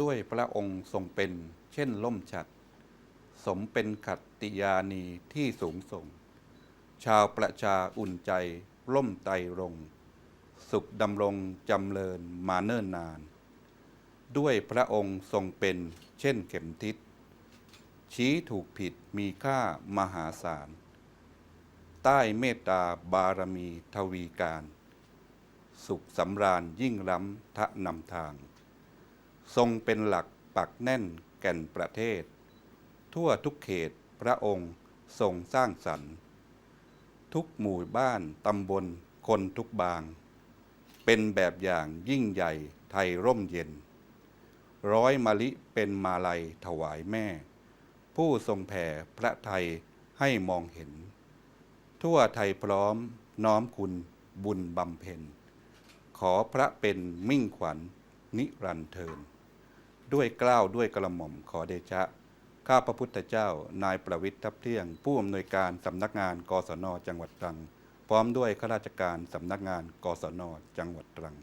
ด้วยพระองค์ทรงเป็น เช่นล่มฉัด สมเป็นขัตติยานีที่สูงส่ง ชาวประชาอุ่นใจ ร่มไตรรง สุขดำรงจำเริญมาเนิ่นนาน ด้วยพระองค์ทรงเป็น เช่นเข็มทิศ ชี้ถูกผิดมีค่ามหาศาล ใต้เมตตาบารมีทวีการ สุขสำราญยิ่งล้ำทะนำทาง ทรงเป็นหลักปักแน่นแก่นประเทศ ทั่วทุกเขตพระองค์ทรงสร้างสรรค์ทุกหมู่บ้านตำบลคนทุกบาง เป็นแบบอย่างยิ่งใหญ่ไทยร่มเย็น ร้อยมะลิเป็นมาลัยถวายแม่ ผู้ทรงแผ่พระไทยให้มองเห็น ทั่วไทยพร้อมน้อมคุณบุญบำเพ็ญ ขอพระเป็นมิ่งขวัญ นิรันเทิน ด้วยเกล้าวด้วยกระหม่อมขอเดชะ ข้าพระพุทธเจ้า นายประวิทย์ทับเที่ยง ผู้อำนวยการสำนักงานกศนจังหวัดตรัง พร้อมด้วยข้าราชการสำนักงานกศนจังหวัดตรัง